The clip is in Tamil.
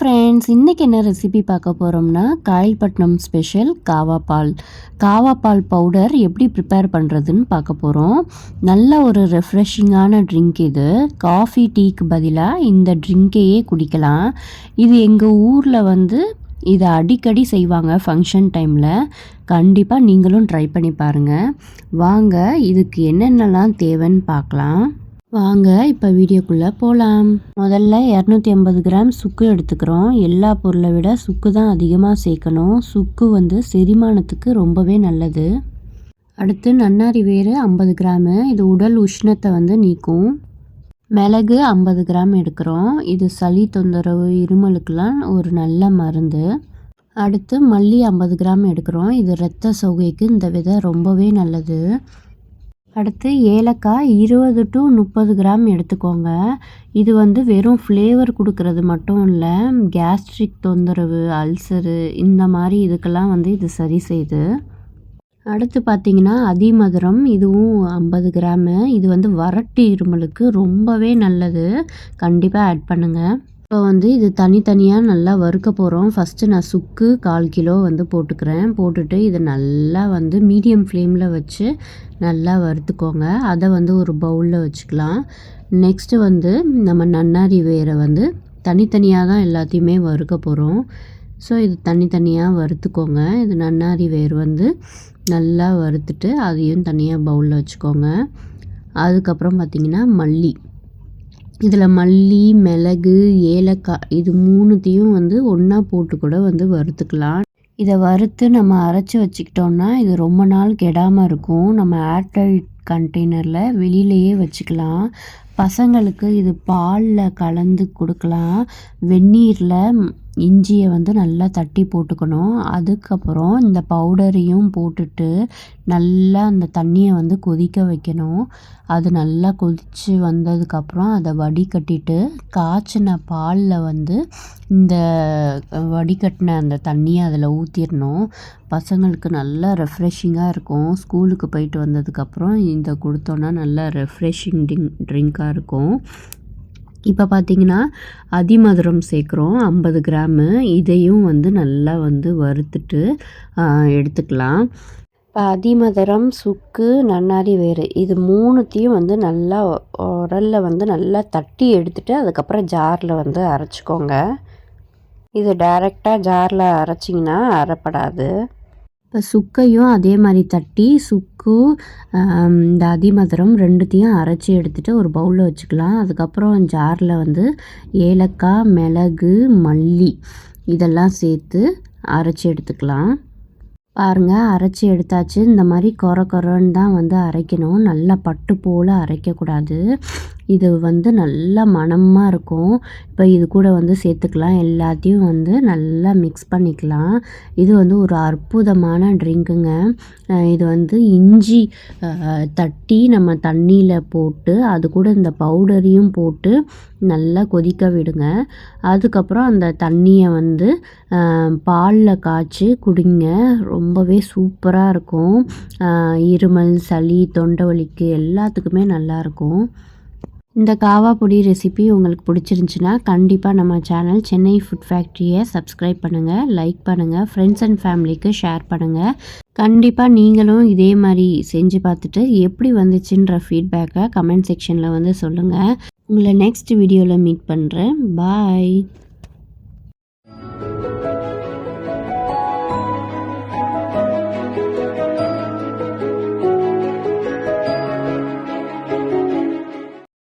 ஃப்ரெண்ட்ஸ் இன்றைக்கி என்ன ரெசிபி பார்க்க போகிறோம்னா காயல்பட்டினம் ஸ்பெஷல் காவா பால் காவா பால் பவுடர் எப்படி ப்ரிப்பேர் பண்ணுறதுன்னு பார்க்க போகிறோம் நல்ல ஒரு ரெஃப்ரெஷிங்கான ட்ரிங்க் இது. காஃபி டீக்கு பதிலாக இந்த ட்ரிங்க்கையே குடிக்கலாம். இது எங்கள் ஊரில் வந்து இதை அடிக்கடி செய்வாங்க ஃபங்க்ஷன் டைமில் கண்டிப்பாக நீங்களும் ட்ரை பண்ணி பாருங்கள் வாங்க இதுக்கு என்னென்னலாம் தேவைன்னு பார்க்கலாம். வாங்க இப்போ வீடியோக்குள்ளே போகலாம் முதல்ல இரநூத்தி ஐம்பது கிராம் சுக்கு எடுத்துக்கிறோம். எல்லா பொருளை விட சுக்கு தான் அதிகமாக சேர்க்கணும். சுக்கு வந்து செரிமானத்துக்கு ரொம்பவே நல்லது. அடுத்து நன்னாரி வேறு ஐம்பது கிராமு. இது உடல் உஷ்ணத்தை வந்து நீக்கும். மிளகு ஐம்பது கிராம் எடுக்கிறோம். இது சளி தொந்தரவு இருமலுக்கெலாம் ஒரு நல்ல மருந்து. அடுத்து மல்லி ஐம்பது கிராம் எடுக்கிறோம். இது ரத்த சோகைக்கு இந்த விதை ரொம்பவே நல்லது. அடுத்து ஏலக்காய் இருபது டு முப்பது கிராம் எடுத்துக்கோங்க. இது வந்து வெறும் ஃப்ளேவர் கொடுக்கறது மட்டும் இல்லை கேஸ்ட்ரிக் தொந்தரவு அல்சரு இந்த மாதிரி இதுக்கெல்லாம் வந்து இது சரி செய்யுது அடுத்து பார்த்திங்கன்னா அதிமதுரம் இதுவும் ஐம்பது கிராமு. இது வந்து வறட்டு இருமலுக்கு ரொம்பவே நல்லது. கண்டிப்பாக ஆட் பண்ணுங்கள் இப்போ வந்து இது தனித்தனியாக நல்லா வறுக்க போகிறோம் ஃபஸ்ட்டு நான் சுக்கு கால் கிலோ வந்து போட்டுக்கிறேன். போட்டுட்டு இதை நல்லா வந்து மீடியம் ஃப்ளேமில் வச்சு நல்லா வறுத்துக்கோங்க. அதை வந்து ஒரு பவுலில் வச்சுக்கலாம். நெக்ஸ்ட்டு வந்து நம்ம நன்னாரி வேரை வந்து தனித்தனியாக தான் எல்லாத்தையுமே வறுக்க போகிறோம் ஸோ இது தனித்தனியாக வறுத்துக்கோங்க. இது நன்னாரி வேர் வந்து நல்லா வறுத்துட்டு அதையும் தனியாக பவுலில் வச்சுக்கோங்க. அதுக்கப்புறம் பார்த்திங்கன்னா மல்லி. இதில் மல்லி மிளகு ஏலக்காய் இது மூணுத்தையும் வந்து ஒன்றா போட்டு கூட வந்து வறுத்துக்கலாம். இதை வறுத்து நம்ம அரைச்சி வச்சுக்கிட்டோம்னா இது ரொம்ப நாள் கெடாமல் இருக்கும். நம்ம ஏர்டைட் கண்டெய்னரில் வெளியிலையே வச்சுக்கலாம். பசங்களுக்கு இது பாலில் கலந்து கொடுக்கலாம். வெந்நீரில் இஞ்சியை வந்து நல்லா தட்டி போட்டுக்கணும். அதுக்கப்புறம் இந்த பவுடரையும் போட்டுட்டு நல்லா அந்த தண்ணியை வந்து கொதிக்க வைக்கணும். அது நல்லா கொதித்து வந்ததுக்கப்புறம் அதை வடிகட்டிட்டு காய்ச்சின பாலில் வந்து இந்த வடிகட்டின அந்த தண்ணியை அதில் ஊற்றிடணும் பசங்களுக்கு நல்லா ரெஃப்ரெஷிங்காக இருக்கும். ஸ்கூலுக்கு போயிட்டு வந்ததுக்கப்புறம் இந்த கொடுத்தோன்னா நல்லா ரெஃப்ரெஷிங் ட்ரிங்க் ட்ரிங்காக இருக்கும். இப்போ பார்த்தீங்கன்னா அதிமதுரம் சேர்க்குறோம் ஐம்பது கிராமு. இதையும் வந்து நல்லா வந்து வறுத்துட்டு எடுத்துக்கலாம். இப்போ அதிமதுரம் சுக்கு நன்னாரி வேறு இது மூணுத்தையும் வந்து நல்லா உரலில் வந்து நல்லா தட்டி எடுத்துகிட்டு அதுக்கப்புறம் ஜாரில் வந்து அரைச்சிக்கோங்க. இது டைரெக்டாக ஜாரில் அரைச்சிங்கன்னா அரைப்படாது. இப்போ சுக்கையும் அதே மாதிரி தட்டி சுக்கு இந்த அதிமதுரம் ரெண்டுத்தையும் அரைச்சி எடுத்துகிட்டு ஒரு பவுலில் வச்சுக்கலாம். அதுக்கப்புறம் ஜாரில் வந்து ஏலக்காய் மிளகு மல்லி இதெல்லாம் சேர்த்து அரைச்சி எடுத்துக்கலாம். பாருங்கள் அரைச்சி எடுத்தாச்சு. இந்த மாதிரி கொர கொரன்னு தான் வந்து அரைக்கணும். நல்லா பட்டு போல் அரைக்கக்கூடாது. இது வந்து நல்லா மணமாக இருக்கும். இப்போ இது கூட வந்து சேர்த்துக்கலாம். எல்லாத்தையும் வந்து நல்லா மிக்ஸ் பண்ணிக்கலாம். இது வந்து ஒரு அற்புதமான ட்ரிங்க்குங்க இது வந்து இஞ்சி தட்டி நம்ம தண்ணியில் போட்டு அது கூட இந்த பவுடரையும் போட்டு நல்லா கொதிக்க விடுங்க. அதுக்கப்புறம் அந்த தண்ணியை வந்து பாலில் காய்ச்சி குடிங்க. ரொம்பவே சூப்பராக இருக்கும். இருமல் சளி தொண்டை வலிக்கு எல்லாத்துக்குமே நல்லாயிருக்கும் இந்த காவா பொடி ரெசிபி உங்களுக்கு பிடிச்சிருந்துச்சுன்னா கண்டிப்பாக நம்ம சேனல் சென்னை ஃபுட் ஃபேக்ட்ரியை சப்ஸ்கிரைப் பண்ணுங்கள் லைக் பண்ணுங்கள் ஃப்ரெண்ட்ஸ் அண்ட் ஃபேமிலிக்கு ஷேர் பண்ணுங்கள் கண்டிப்பாக நீங்களும் இதே மாதிரி செஞ்சு பார்த்துட்டு எப்படி வந்துச்சுன்ற ஃபீட்பேக்கை கமெண்ட் செக்ஷனில் வந்து சொல்லுங்கள் உங்களை நெக்ஸ்ட் வீடியோவில் மீட் பண்ணுறேன் பாய்